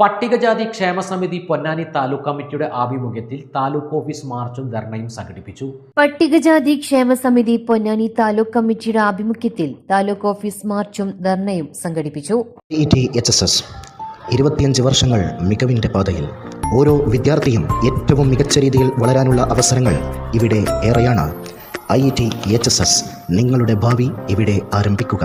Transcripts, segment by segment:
പട്ടികജാതി ക്ഷേമ സമിതി പൊന്നാനി താലൂക്ക് കമ്മിറ്റിയുടെ ആഭിമുഖ്യത്തിൽ താലൂക്ക് ഓഫീസ് മാർച്ചും ധർണയും സംഘടിപ്പിച്ചു. പട്ടികജാതി ക്ഷേമ സമിതി പൊന്നാനി താലൂക്ക് കമ്മിറ്റിയുടെ ആഭിമുഖ്യത്തിൽ താലൂക്ക് ഓഫീസ് മാർച്ചും ധർണയും സംഘടിപ്പിച്ചു. എസ് ഇരുപത്തിയഞ്ച് വർഷങ്ങൾ മികവിന്റെ പാതയിൽ ഓരോ വിദ്യാർത്ഥിയും ഏറ്റവും മികച്ച രീതിയിൽ വളരാനുള്ള അവസരങ്ങൾ ഇവിടെ ഏറെയാണ്. I T H S S നിങ്ങളുടെ ഭാവി ഇവിടെ ആരംഭിക്കുക.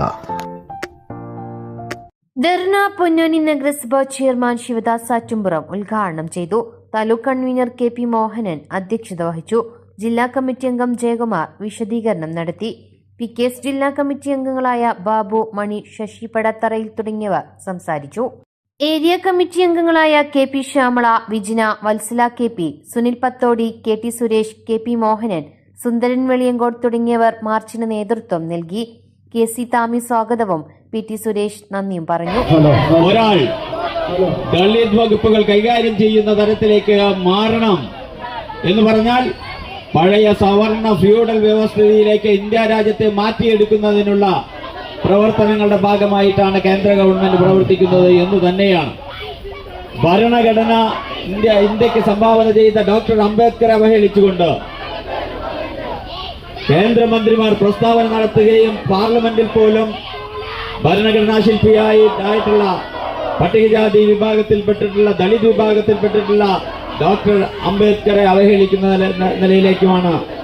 ധർണ പൊന്നാനി നഗരസഭ ചെയർമാൻ ശിവദാസ് ആറ്റുംപുറം ഉദ്ഘാടനം ചെയ്തു. Taluk convenor K P Mohanan അധ്യക്ഷത വഹിച്ചു. ജില്ലാ കമ്മിറ്റി അംഗം ജയകുമാർ വിശദീകരണം നടത്തി. പി കെ എസ് ജില്ലാ കമ്മിറ്റി അംഗങ്ങളായ ബാബു മണി ശശി പടത്തറയിൽ തുടങ്ങിയവർ സംസാരിച്ചു. ഏരിയ കമ്മിറ്റി അംഗങ്ങളായ K P Shyamala Vijina Vatsala K P Sunil Pathodi K T Suresh K P Mohanan Sundaran Veliyankode തുടങ്ങിയവർ മാർച്ചിന് നേതൃത്വം നൽകി. കെ സി താമി സ്വാഗതവും പി ടി സുരേഷ് നന്ദിയും പറഞ്ഞു. ഒരാൾ ദളിത് വകുപ്പുകൾ കൈകാര്യം ചെയ്യുന്ന തരത്തിലേക്ക് മാറണം എന്ന് പറഞ്ഞാൽ പഴയ സവർണ ഫ്യൂഡൽ വ്യവസ്ഥിതിയിലേക്ക് ഇന്ത്യ രാജ്യത്തെ മാറ്റിയെടുക്കുന്നതിനുള്ള പ്രവർത്തനങ്ങളുടെ ഭാഗമായിട്ടാണ് കേന്ദ്ര ഗവൺമെന്റ് പ്രവർത്തിക്കുന്നത് എന്ന് തന്നെയാണ്. ഭരണഘടന ഇന്ത്യ ഇന്ത്യയ്ക്ക് സംഭാവന ചെയ്ത ഡോക്ടർ അംബേദ്കർ അവഹേളിച്ചുകൊണ്ട് കേന്ദ്രമന്ത്രിമാർ പ്രസ്താവന നടത്തുകയും പാർലമെന്റിൽ പോലും ഭരണഘടനാ ശില്പിയായി പട്ടികജാതി വിഭാഗത്തിൽപ്പെട്ടിട്ടുള്ള ദളിത് വിഭാഗത്തിൽപ്പെട്ടിട്ടുള്ള ഡോക്ടർ അംബേദ്കറെ അവഹേളിക്കുന്ന നില- നിലയിലേക്കുമാണ്